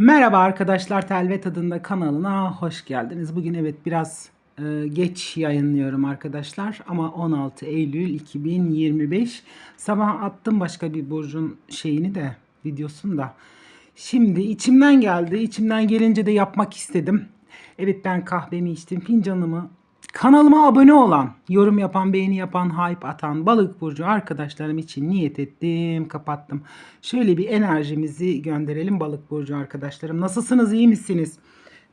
Merhaba arkadaşlar Telvet adında kanalına hoş geldiniz. Bugün evet biraz e, geç yayınlıyorum arkadaşlar ama 16 Eylül 2025 sabah attım başka bir burcun şeyini de videosunu da. Şimdi içimden geldi. İçimden gelince de yapmak istedim. Evet ben kahvemi içtim, fincanımı Kanalıma abone olan, yorum yapan, beğeni yapan, hype atan balık burcu arkadaşlarım için niyet ettim, kapattım. Şöyle bir enerjimizi gönderelim balık burcu arkadaşlarım. Nasılsınız, iyi misiniz?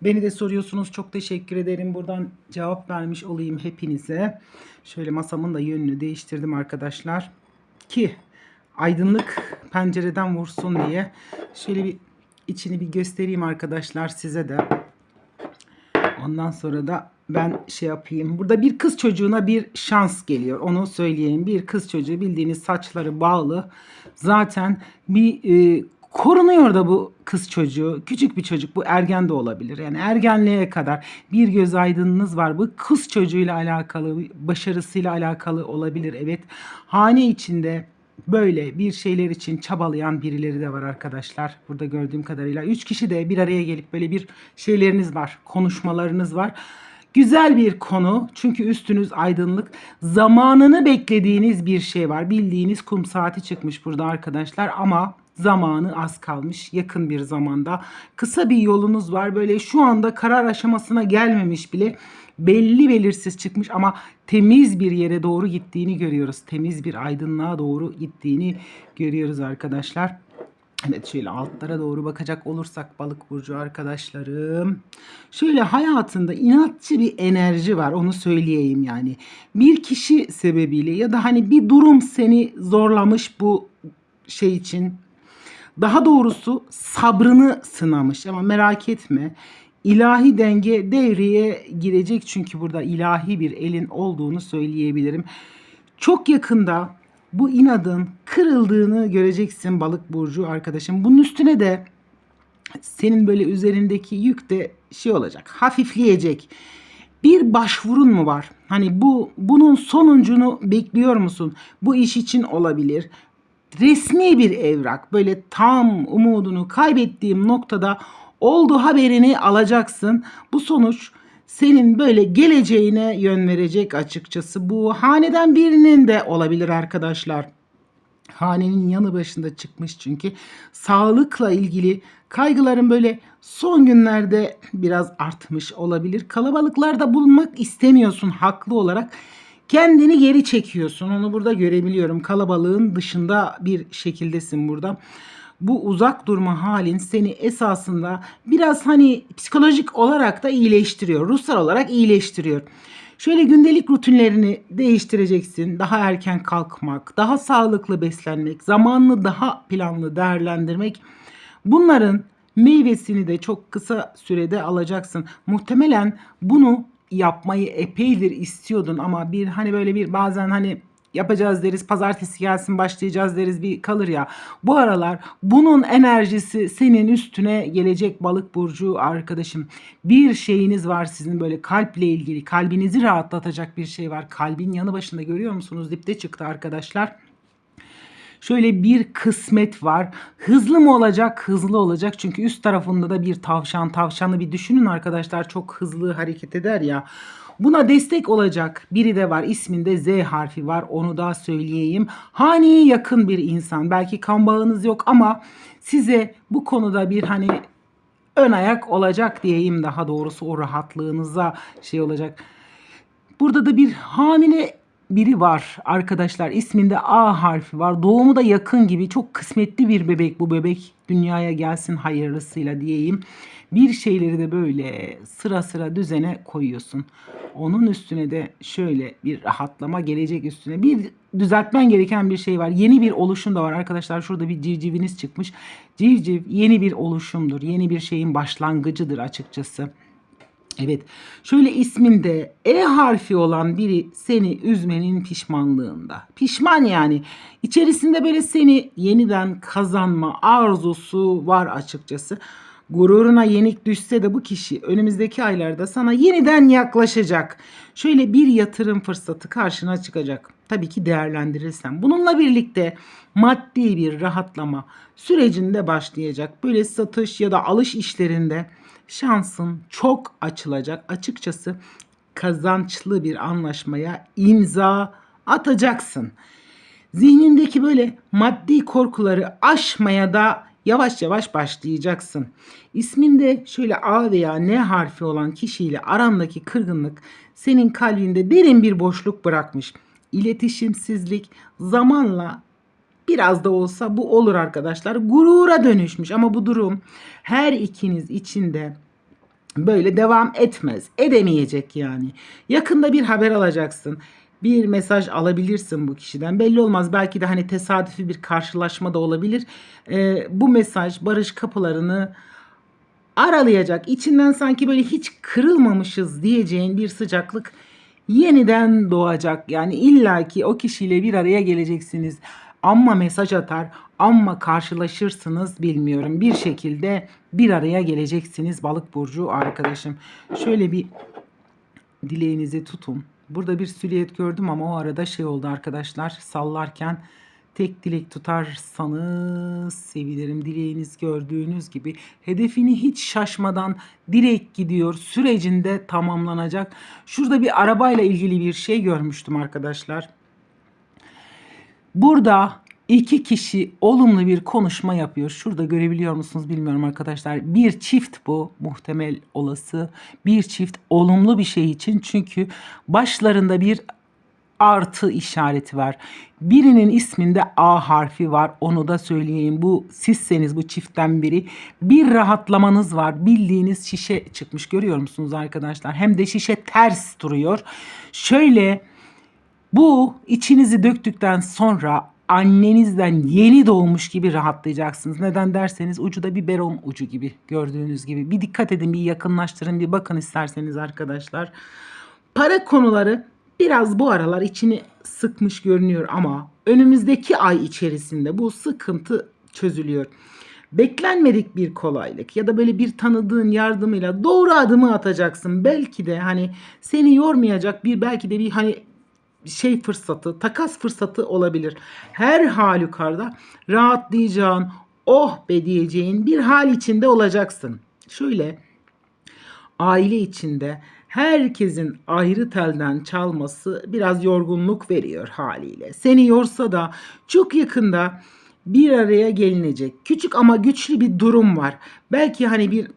Beni de soruyorsunuz. Çok teşekkür ederim. Buradan cevap vermiş olayım hepinize. Şöyle masamın da yönünü değiştirdim arkadaşlar. Ki aydınlık pencereden vursun diye. Şöyle bir içini bir göstereyim arkadaşlar size de. Ondan sonra da ben şey yapayım. Burada bir kız çocuğuna bir şans geliyor. Onu söyleyeyim. Bir kız çocuğu bildiğiniz saçları bağlı. Zaten bir e, korunuyor da bu kız çocuğu. Küçük bir çocuk. Bu ergen de olabilir. Yani ergenliğe kadar bir göz aydınınız var. Bu kız çocuğuyla alakalı, başarısıyla alakalı olabilir. Evet. Hane içinde böyle bir şeyler için çabalayan birileri de var arkadaşlar. Burada gördüğüm kadarıyla. Üç kişi de bir araya gelip böyle bir şeyleriniz var. Konuşmalarınız var. Güzel bir konu çünkü üstünüz aydınlık. Zamanını beklediğiniz bir şey var. Bildiğiniz kum saati çıkmış burada arkadaşlar ama zamanı az kalmış yakın bir zamanda. Kısa bir yolunuz var böyle şu anda karar aşamasına gelmemiş bile belli belirsiz çıkmış ama temiz bir yere doğru gittiğini görüyoruz. Temiz bir aydınlığa doğru gittiğini görüyoruz arkadaşlar. Evet şöyle altlara doğru bakacak olursak balık burcu arkadaşlarım. Şöyle hayatında inatçı bir enerji var onu söyleyeyim yani. Bir kişi sebebiyle ya da hani bir durum seni zorlamış bu şey için. Daha doğrusu sabrını sınamış ama merak etme. İlahi denge devreye girecek çünkü burada ilahi bir elin olduğunu söyleyebilirim. Çok yakında bu inadın kırıldığını göreceksin balık burcu arkadaşım. Bunun üstüne de senin böyle üzerindeki yük de şey olacak, hafifleyecek. Bir başvurun mu var? Hani bu bunun sonuncunu bekliyor musun? Bu iş için olabilir. Resmi bir evrak. Böyle tam umudunu kaybettiğim noktada oldu haberini alacaksın. Bu sonuç senin böyle geleceğine yön verecek açıkçası. Bu haneden birinin de olabilir arkadaşlar. Hanenin yanı başında çıkmış çünkü sağlıkla ilgili kaygıların böyle son günlerde biraz artmış olabilir. Kalabalıklarda bulunmak istemiyorsun haklı olarak. Kendini geri çekiyorsun. Onu burada görebiliyorum. Kalabalığın dışında bir şekildesin burada bu uzak durma halin seni esasında biraz hani psikolojik olarak da iyileştiriyor. Ruhsal olarak iyileştiriyor. Şöyle gündelik rutinlerini değiştireceksin. Daha erken kalkmak, daha sağlıklı beslenmek, zamanını daha planlı değerlendirmek. Bunların meyvesini de çok kısa sürede alacaksın. Muhtemelen bunu yapmayı epeydir istiyordun ama bir hani böyle bir bazen hani yapacağız deriz. Pazartesi gelsin başlayacağız deriz bir kalır ya. Bu aralar bunun enerjisi senin üstüne gelecek balık burcu arkadaşım. Bir şeyiniz var sizin böyle kalple ilgili kalbinizi rahatlatacak bir şey var. Kalbin yanı başında görüyor musunuz? Dipte çıktı arkadaşlar. Şöyle bir kısmet var. Hızlı mı olacak? Hızlı olacak. Çünkü üst tarafında da bir tavşan. Tavşanı bir düşünün arkadaşlar. Çok hızlı hareket eder ya. Buna destek olacak biri de var. İsminde Z harfi var. Onu da söyleyeyim. Haneye yakın bir insan. Belki kan bağınız yok ama size bu konuda bir hani ön ayak olacak diyeyim daha doğrusu o rahatlığınıza şey olacak. Burada da bir hamile biri var arkadaşlar. İsminde A harfi var. Doğumu da yakın gibi. Çok kısmetli bir bebek bu bebek. Dünyaya gelsin hayırlısıyla diyeyim. Bir şeyleri de böyle sıra sıra düzene koyuyorsun. Onun üstüne de şöyle bir rahatlama gelecek üstüne. Bir düzeltmen gereken bir şey var. Yeni bir oluşum da var arkadaşlar. Şurada bir civciviniz çıkmış. Civciv yeni bir oluşumdur. Yeni bir şeyin başlangıcıdır açıkçası. Evet. Şöyle isminde E harfi olan biri seni üzmenin pişmanlığında. Pişman yani. İçerisinde böyle seni yeniden kazanma arzusu var açıkçası. Gururuna yenik düşse de bu kişi önümüzdeki aylarda sana yeniden yaklaşacak. Şöyle bir yatırım fırsatı karşına çıkacak. tabii ki değerlendirirsen. Bununla birlikte maddi bir rahatlama sürecinde başlayacak. Böyle satış ya da alış işlerinde şansın çok açılacak. Açıkçası kazançlı bir anlaşmaya imza atacaksın. Zihnindeki böyle maddi korkuları aşmaya da yavaş yavaş başlayacaksın. İsminde şöyle A veya N harfi olan kişiyle arandaki kırgınlık senin kalbinde derin bir boşluk bırakmış. İletişimsizlik zamanla biraz da olsa bu olur arkadaşlar. Gurura dönüşmüş ama bu durum her ikiniz için de böyle devam etmez. Edemeyecek yani. Yakında bir haber alacaksın. Bir mesaj alabilirsin bu kişiden. Belli olmaz. Belki de hani tesadüfi bir karşılaşma da olabilir. Ee, bu mesaj barış kapılarını aralayacak. İçinden sanki böyle hiç kırılmamışız diyeceğin bir sıcaklık yeniden doğacak. Yani illaki o kişiyle bir araya geleceksiniz. Amma mesaj atar, amma karşılaşırsınız bilmiyorum. Bir şekilde bir araya geleceksiniz balık burcu arkadaşım. Şöyle bir dileğinizi tutun. Burada bir silüet gördüm ama o arada şey oldu arkadaşlar sallarken tek dilek tutarsanız sevinirim. Dileğiniz gördüğünüz gibi hedefini hiç şaşmadan direkt gidiyor. Sürecinde tamamlanacak. Şurada bir arabayla ilgili bir şey görmüştüm arkadaşlar. Burada iki kişi olumlu bir konuşma yapıyor. Şurada görebiliyor musunuz bilmiyorum arkadaşlar. Bir çift bu muhtemel olası. Bir çift olumlu bir şey için çünkü başlarında bir artı işareti var. Birinin isminde A harfi var. Onu da söyleyeyim. Bu sizseniz bu çiftten biri. Bir rahatlamanız var. Bildiğiniz şişe çıkmış. Görüyor musunuz arkadaşlar? Hem de şişe ters duruyor. Şöyle bu içinizi döktükten sonra annenizden yeni doğmuş gibi rahatlayacaksınız. Neden derseniz ucu da biberon ucu gibi gördüğünüz gibi. Bir dikkat edin, bir yakınlaştırın, bir bakın isterseniz arkadaşlar. Para konuları biraz bu aralar içini sıkmış görünüyor ama önümüzdeki ay içerisinde bu sıkıntı çözülüyor. Beklenmedik bir kolaylık ya da böyle bir tanıdığın yardımıyla doğru adımı atacaksın. Belki de hani seni yormayacak bir belki de bir hani şey fırsatı, takas fırsatı olabilir. Her halükarda rahatlayacağın, oh be diyeceğin bir hal içinde olacaksın. Şöyle aile içinde herkesin ayrı telden çalması biraz yorgunluk veriyor haliyle. Seni yorsa da çok yakında bir araya gelinecek. Küçük ama güçlü bir durum var. Belki hani bir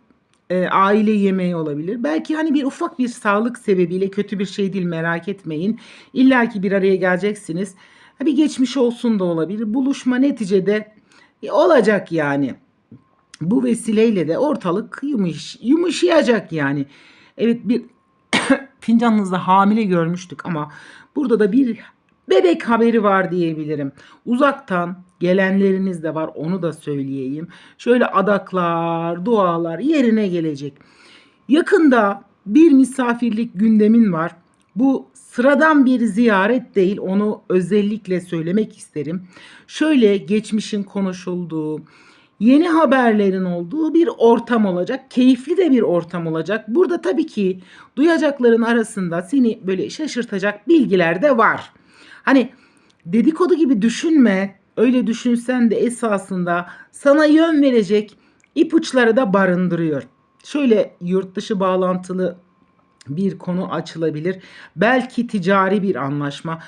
e, aile yemeği olabilir. Belki hani bir ufak bir sağlık sebebiyle kötü bir şey değil merak etmeyin. İlla ki bir araya geleceksiniz. Bir geçmiş olsun da olabilir. Buluşma neticede e, olacak yani. Bu vesileyle de ortalık yumuş, yumuşayacak yani. Evet bir fincanınızda hamile görmüştük ama burada da bir bebek haberi var diyebilirim. Uzaktan gelenleriniz de var onu da söyleyeyim. Şöyle adaklar, dualar yerine gelecek. Yakında bir misafirlik gündemin var. Bu sıradan bir ziyaret değil onu özellikle söylemek isterim. Şöyle geçmişin konuşulduğu, yeni haberlerin olduğu bir ortam olacak. Keyifli de bir ortam olacak. Burada tabii ki duyacakların arasında seni böyle şaşırtacak bilgiler de var. Hani dedikodu gibi düşünme. Öyle düşünsen de esasında sana yön verecek ipuçları da barındırıyor. Şöyle yurt dışı bağlantılı bir konu açılabilir. Belki ticari bir anlaşma,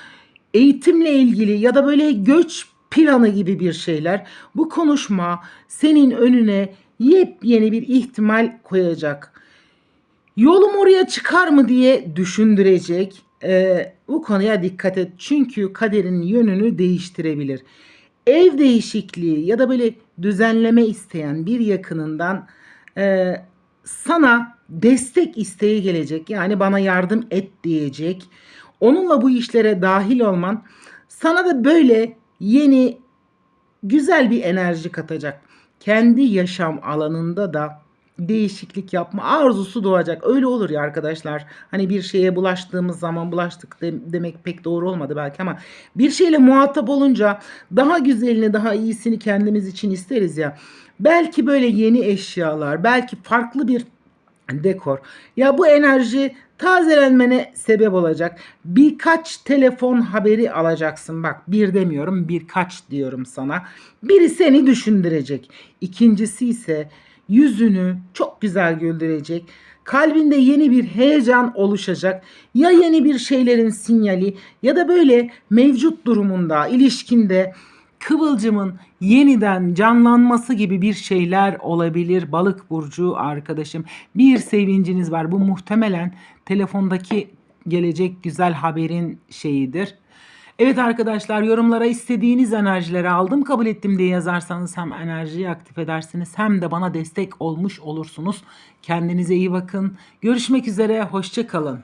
eğitimle ilgili ya da böyle göç planı gibi bir şeyler. Bu konuşma senin önüne yepyeni bir ihtimal koyacak. Yolum oraya çıkar mı diye düşündürecek. Ee, bu konuya dikkat et. Çünkü kaderin yönünü değiştirebilir. Ev değişikliği ya da böyle düzenleme isteyen bir yakınından e, sana destek isteği gelecek. Yani bana yardım et diyecek. Onunla bu işlere dahil olman sana da böyle yeni güzel bir enerji katacak. Kendi yaşam alanında da değişiklik yapma arzusu doğacak. Öyle olur ya arkadaşlar. Hani bir şeye bulaştığımız zaman bulaştık de- demek pek doğru olmadı belki ama bir şeyle muhatap olunca daha güzelini, daha iyisini kendimiz için isteriz ya. Belki böyle yeni eşyalar, belki farklı bir dekor. Ya bu enerji tazelenmene sebep olacak. Birkaç telefon haberi alacaksın. Bak bir demiyorum birkaç diyorum sana. Biri seni düşündürecek. İkincisi ise yüzünü çok güzel güldürecek. Kalbinde yeni bir heyecan oluşacak. Ya yeni bir şeylerin sinyali ya da böyle mevcut durumunda, ilişkinde kıvılcımın yeniden canlanması gibi bir şeyler olabilir balık burcu arkadaşım. Bir sevinciniz var. Bu muhtemelen telefondaki gelecek güzel haberin şeyidir. Evet arkadaşlar yorumlara istediğiniz enerjileri aldım kabul ettim diye yazarsanız hem enerjiyi aktif edersiniz hem de bana destek olmuş olursunuz. Kendinize iyi bakın. Görüşmek üzere hoşça kalın.